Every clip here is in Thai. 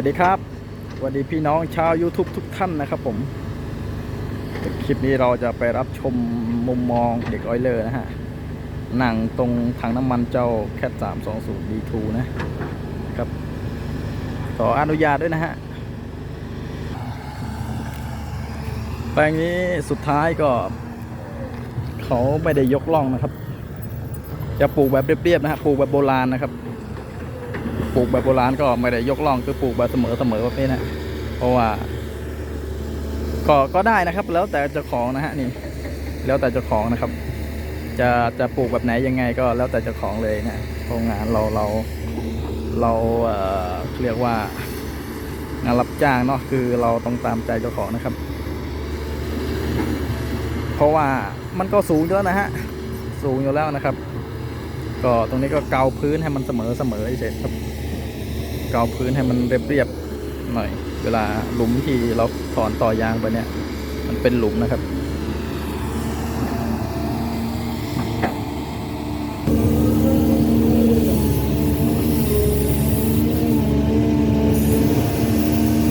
วัสดีครับสวัสดีพี่น้องชาว YouTube ทุกท่านนะครับผม คลิปนี้เราจะไปรับชมมุมมองเด็กออยเลอร์นะฮะนั่งตรงถังน้ำมันเจ้าแคท320 D2 นะครับ ขออนุญาตด้วยนะฮะ แปลงนี้สุดท้ายก็ เขาไม่ได้ยกล่องนะครับ จะปลูกแบบเรียบๆนะฮะ ปลูกแบบโบราณนะครับ ปลูกแบบโบราณก็ไม่ได้ยกล่องคือปลูกแบบเสมอเสมอแบบนี้นะเพราะว่า ก็ก็ได้นะครับ แล้วแต่เจ้าของนะฮะนี่ แล้วแต่เจ้าของนะครับ จะจะปลูกแบบไหนยังไงก็แล้วแต่เจ้าของเลยนะโรงงานเราเราเราเอ่อเรียกว่างานรับจ้างเนาะคือเราต้องตามใจเจ้าของนะครับ เพราะว่ามันก็สูงอยู่แล้วนะฮะสูงอยู่แล้วนะครับ ก็ตรงนี้ก็เกาพื้นให้มันเสมอเสมอเฉยครับ เกาพื้นให้มันเรียบๆหน่อย เวลาหลุมที่เราถอนต่อยางไปเนี่ย มันเป็นหลุมนะครับ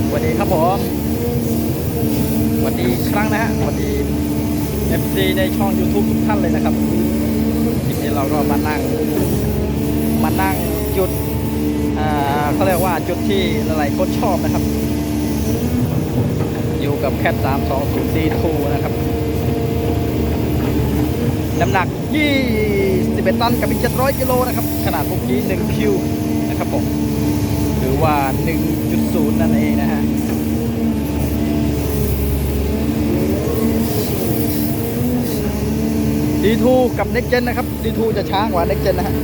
สวัสดีครับผมสวัสดีครั้งนะฮะสวัสดี FC ในช่อง YouTube ทุกท่านเลยนะครับทีนี้เราก็มานั่ง มานั่งจุด เขาเรียกว่าจุดที่หลายๆคนชอบนะครับ อยู่กับแคท320 C2 นะครับ น้ำหนัก 21 ตันกับอีก 700 กิโลนะครับ ขนาดพวกนี้1คิวนะครับผมหรือว่า 1.0 นั่นเองนะฮะ D2 กับ Next Gen นะครับ D2 จะช้ากว่า Next Gen นะฮะ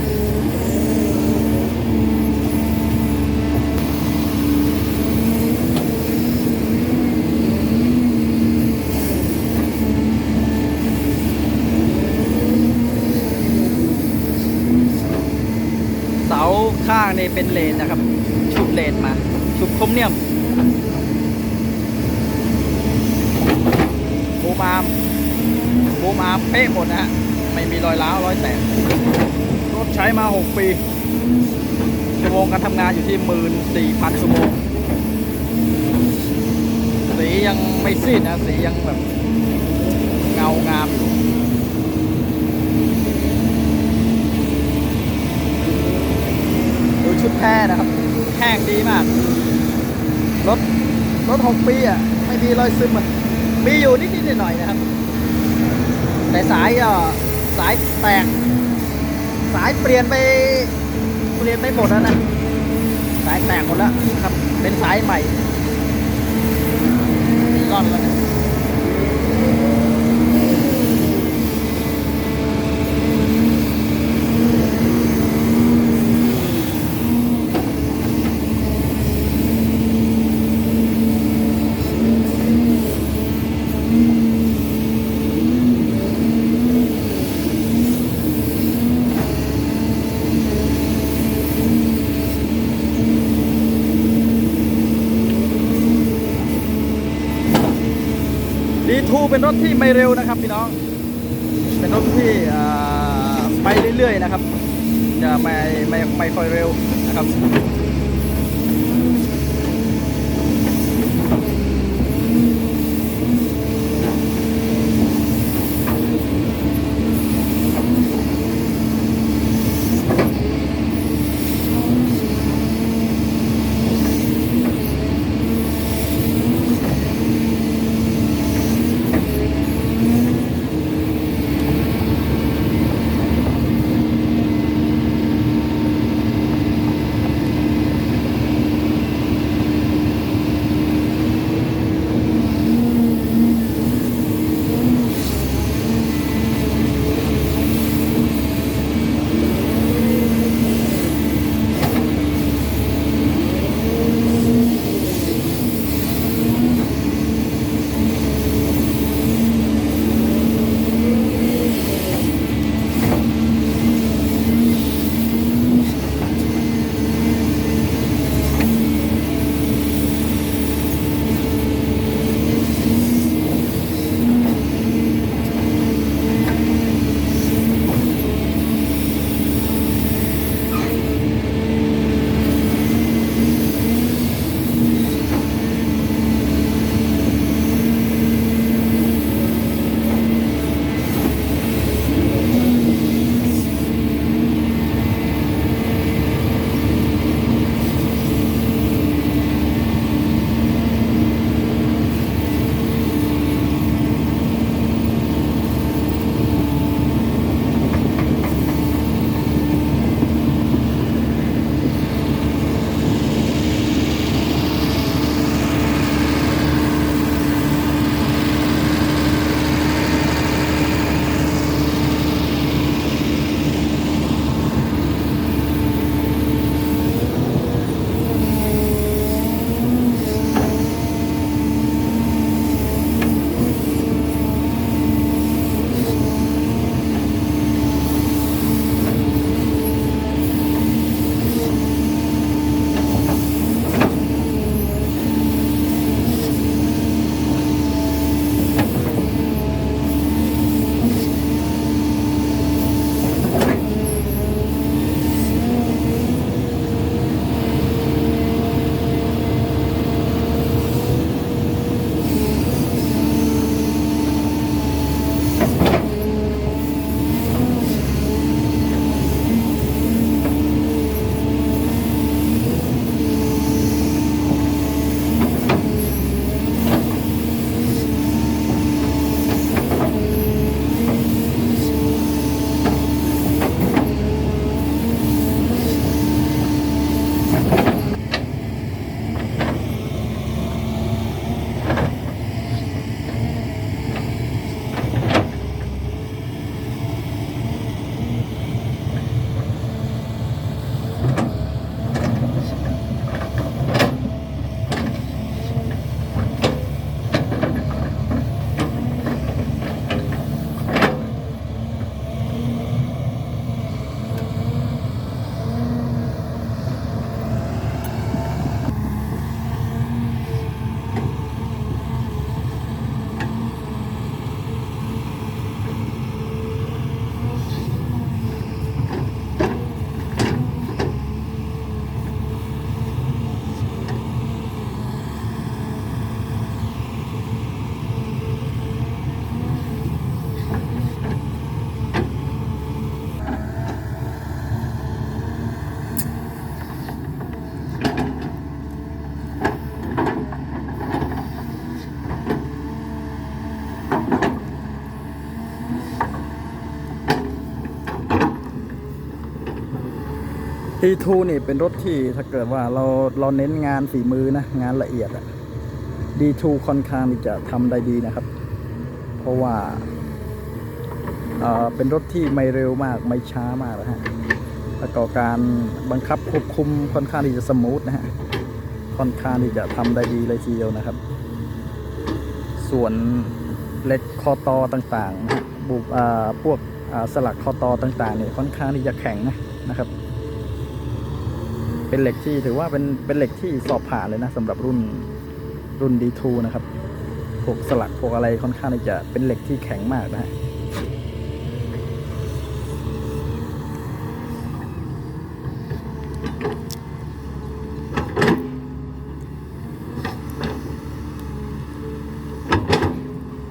เสาข้างนี่ เป็นเลนนะครับ ชุบเลนมา ชุบคมเนียมบูมอาร์มบูมอาร์มเป๊ะหมดนะฮะ ไม่มีรอยร้าวรอยแตกรถใช้มา 6 ปี ชั่วโมงการทำงานอยู่ที่ 14,000 ชั่วโมง สียังไม่ซีดนะ สียังแบบเงางามอยู่ ชุดแท้นะครับ แห้งดีมาก รถ รถหกปีอะ ไม่มีรอยซึมอะ มีอยู่นิดๆหน่อยๆนะครับ แต่สายก็สายแตก สายเปลี่ยนไป เปลี่ยนไปหมดแล้วนะ สายแตกหมดแล้วครับ เป็นสายใหม่ร่อนแล้วนะ รถที่ไม่เร็วนะครับพี่น้อง เป็นรถที่ไปเรื่อยๆนะครับ จะไม่ไม่ไม่ค่อยเร็วนะครับ D2 นี่เป็นรถที่ถ้าเกิดว่าเราเราเน้นงานฝีมือนะ งานละเอียดอะ D2 ค่อนข้างที่จะทำได้ดีนะครับ เพราะว่าเอ่อเป็นรถที่ไม่เร็วมากไม่ช้ามากนะฮะแล้วก็การบังคับควบคุมค่อนข้างที่จะสมูทนะฮะค่อนข้างที่จะทำได้ดีเลยทีเดียวนะครับ ส่วนเล็กคอตอต่างๆนะฮะบุกอ่าพวกอ่าสลักคอตอต่างๆเนี่ยค่อนข้างที่จะแข็งนะนะครับ เป็นเหล็กที่ถือว่าเป็นเป็นเหล็กที่สอบผ่านเลยนะสำหรับรุ่นรุ่น D2 นะครับพวกสลักพวกอะไรค่อนข้างที่จะเป็นเหล็กที่แข็งมากนะฮะ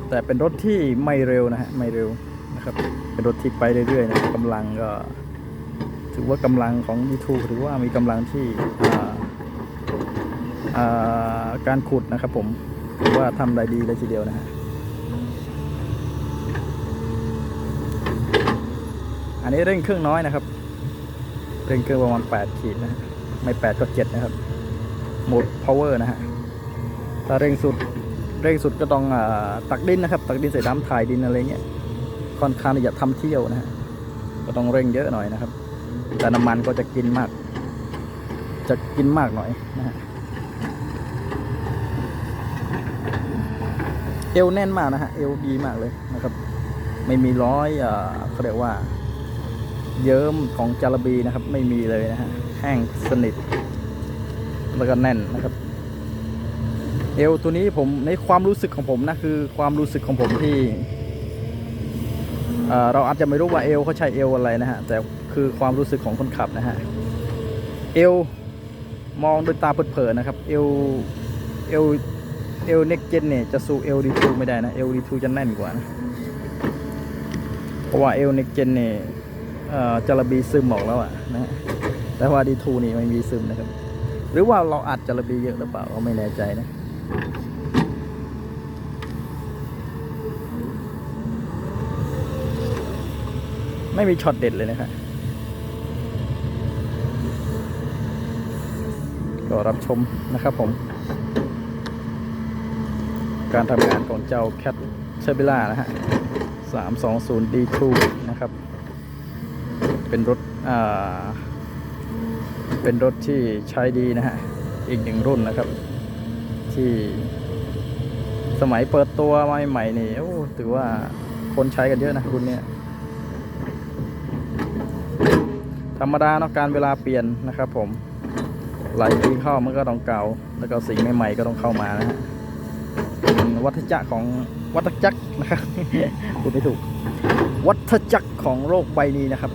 แต่เป็นรถที่ไม่เร็วนะฮะไม่เร็วนะครับ เป็นรถที่ไปเรื่อยๆนะกำลังก็ ถือว่ากำลังของ D2 ถือว่ามีกำลังที่การขุดนะครับผมถือว่าทำได้ดีเลยทีเดียวนะฮะอันนี้เร่งเครื่องน้อยนะครับ เร่งเครื่องประมาณ8ขีดนะไม่8ก็7นะครับโหมด power นะฮะถ้าเร่งสุดเร่งสุดก็ต้องอตักดินนะครับ ตักดินใส่น้ำถ่ายดินอะไรเงี้ยค่อนข้างจะทำเที่ยวนะฮะก็ต้องเร่งเยอะหน่อยนะครับ แต่น้ำมันก็จะกินมาก จะกินมากหน่อยนะฮะเอวแน่นมากนะฮะเอวดีมากเลยนะครับ ไม่มีร้อยเอ่อเขาเรียกว่า เยิ้มของจาระบีนะครับ ไม่มีเลยนะฮะแห้งสนิท แล้วก็แน่นนะครับ เอวตัวนี้ผมในความรู้สึกของผมนะคือความรู้สึกของผมที่เอ่อเราอาจจะไม่รู้ว่าเอวเขาใช้เอวอะไรนะฮะแต่ คือความรู้สึกของคนขับนะฮะ เอวมองด้วยตาเผลอๆนะครับ เอว เอว เอวเน็กเจนเนี่ยจะสู้เอลดีทูไม่ได้นะ เอลดีทูจะแน่นกว่านะ เพราะว่าเอลเน็กเจนเนี่ยเอ่อจาระบีซึมออกแล้วอะนะ แต่ว่าดีทูนี่ไม่มีซึมนะครับ หรือว่าเราอัดจาระบีเยอะหรือเปล่าก็ไม่แน่ใจนะไม่มีช็อตเด็ดเลยนะครับ ก็รับชมนะครับผม การทำงานของเจ้า Cat c h e v i l a นะฮะ 320 D2 นะครับ เป็นรถอ่าเป็นรถที่ใช้ดีนะฮะ อีกหนึ่งรุ่นนะครับ ที่สมัยเปิดตัวใหม่ๆนี่โอ้ถือว่าคนใช้กันเยอะนะรุ่นเนี้ยธรรมดาเนาะการเวลาเปลี่ยนนะครับผม ไหลายปีเข้ามันก็ต้องเก่า แล้วก็สิ่งใหม่ๆก็ต้องเข้ามานะฮะวัฏจักรของวัฏจักรนะครับพูดไม่ถูก วัฏจักรของโลกใบนี้นะครับ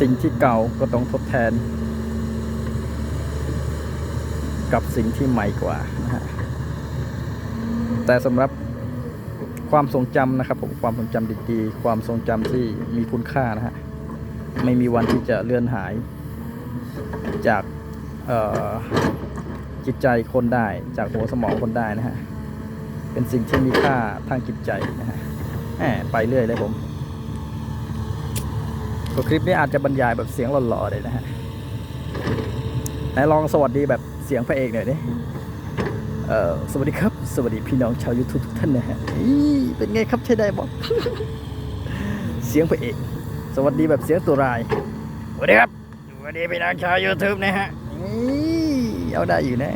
สิ่งที่เก่าก็ต้องทดแทน กับสิ่งที่ใหม่กว่านะฮะแต่สำหรับความทรงจำนะครับผมความทรงจำดีๆ ความทรงจำที่มีคุณค่านะฮะไม่มีวันที่จะเลือนหาย จากจิตใจคนได้ จากหัวสมองคนได้นะฮะ เป็นสิ่งที่มีค่าทางจิตใจนะฮะแหมไปเรื่อยเลยผมก็คลิปนี้อาจจะบรรยายแบบเสียงหล่อๆเลยนะฮะไหนลองสวัสดีแบบเสียงพระเอกหน่อยดิเอ่อสวัสดีครับ สวัสดีพี่น้องชาว YouTube ทุกท่านนะฮะอีเป็นไงครับใช่ได้บอก เสียงพระเอก สวัสดีแบบเสียงตัวรายสวัสดีครับ วัสดีพี่น้องชาว YouTube นะฮะเอาได้อยู่นะ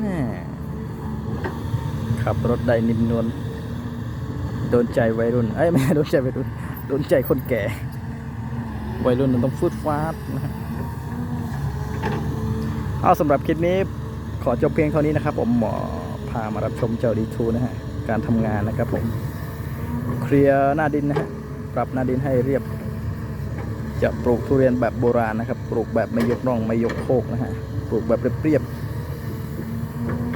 แม่ขับรถได้นิ่มนวลโดนใจวัยรุ่นเอ้ยไม่โดนใจวัยรุ่นโดนใจคนแก่ วัยรุ่นมันต้องฟูดฟาดนะฮะเอาสำหรับคลิปนี้ขอจบเพียงเท่านี้นะครับ ผมหมอพามารับชมเจ้าดีทูนะฮะ การทำงานนะครับผม เคลียร์หน้าดินนะฮะปรับหน้าดินให้เรียบ จะปลูกทุเรียนแบบโบราณนะครับ ปลูกแบบไม่ยกร่องไม่ยกโคกนะฮะปลูกแบบเรียบ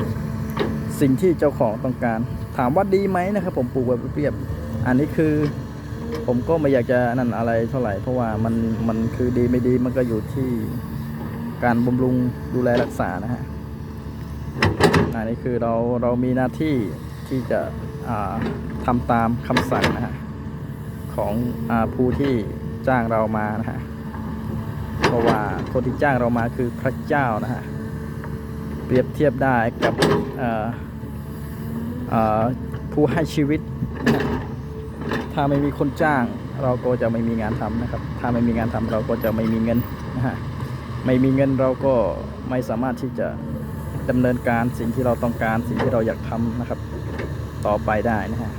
ๆสิ่งที่เจ้าของต้องการ ถามว่าดีไหมนะครับ ผมปลูกแบบเรียบๆอันนี้คือผมก็ไม่อยากจะนั่นอะไรเท่าไหร่เพราะว่ามันมันคือดีไม่ดีมันก็อยู่ที่การบำรุงดูแลรักษานะฮะอันนี้คือเราเรามีหน้าที่ที่จะอ่า ทำตามคำสั่งนะฮะของอผู้ที่จ้างเรามานะฮะเพราะว่าคนที่จ้างเรามาคือพระเจ้านะฮะเปรียบเทียบได้กับผู้ให้ชีวิต ถ้าไม่มีคนจ้างเราก็จะไม่มีงานทำนะครับ ถ้าไม่มีงานทำเราก็จะไม่มีเงินนะฮะไม่มีเงินเราก็ไม่สามารถที่จะดำเนินการสิ่งที่เราต้องการสิ่งที่เราอยากทำนะครับ ต่อไปได้นะฮะ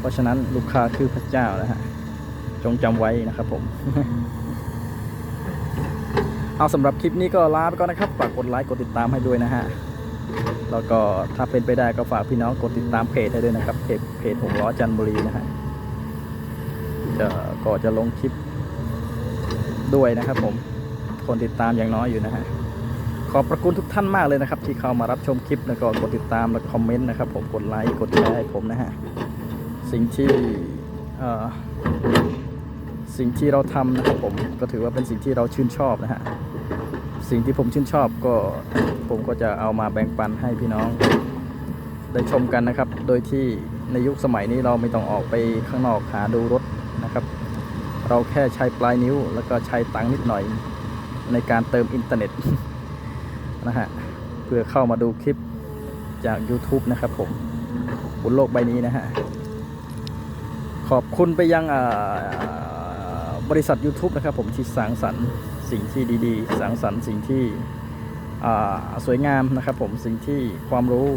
เพราะฉะนั้นลูกค้าคือพระเจ้านะฮะจงจำไว้นะครับผม เอาสำหรับคลิปนี้ก็ลาไปก่อนนะครับ ฝากกดไลค์กดติดตามให้ด้วยนะฮะ แล้วก็ถ้าเป็นไปได้ก็ฝากพี่น้องกดติดตามเพจให้ด้วยนะครับ เพจเพจหงล้อจันบุรีนะฮะจะก็จะลงคลิปด้วยนะครับผม คนติดตามอย่างน้อยอยู่นะฮะ ขอบพระคุณทุกท่านมากเลยนะครับ ที่เข้ามารับชมคลิปแล้วก็กดติดตามและคอมเมนต์นะครับผม กดไลค์กดแชร์ให้ผมนะฮะ สิ่งที่สิ่งที่เราทำนะครับผมก็ถือว่าเป็นสิ่งที่เราชื่นชอบนะฮะสิ่งที่ผมชื่นชอบก็ผมก็จะเอามาแบ่งปันให้พี่น้องได้ชมกันนะครับ โดยที่ในยุคสมัยนี้เราไม่ต้องออกไปข้างนอกหาดูรถนะครับ เราแค่ใช้ปลายนิ้ว แล้วก็ใช้ตังค์นิดหน่อยในการเติมอินเทอร์เน็ตนะฮะเพื่อเข้ามาดูคลิปจาก YouTube นะครับผมบนโลกใบนี้นะฮะ ขอบคุณไปยังบริษัท YouTube นะครับผมที่สร้างสรรค์สิ่งที่ดีๆสร้างสรรค์สิ่งที่สวยงามนะครับผมสิ่งที่ความรู้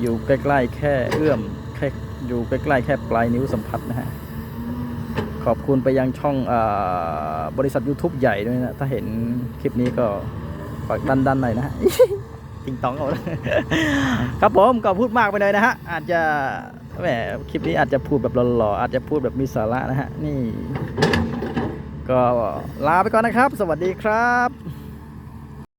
อยู่ใกล้ๆแค่เอื้อมแค่อยู่ใกล้ๆแค่ปลายนิ้วสัมผัสนะฮะขอบคุณไปยังช่องอบริษัท YouTube ใหญ่ด้วยนะ ถ้าเห็นคลิปนี้ก็ฝากดันๆหน่อยนะฮะติงตองเอาครับผมก็พูดมากไปเลยนะฮะอาจจะ แหมคลิปนี้อาจจะพูดแบบหล่อๆอาจจะพูดแบบมีสาระนะฮะนี่ ก็ลาไปก่อนนะครับ สวัสดีครับ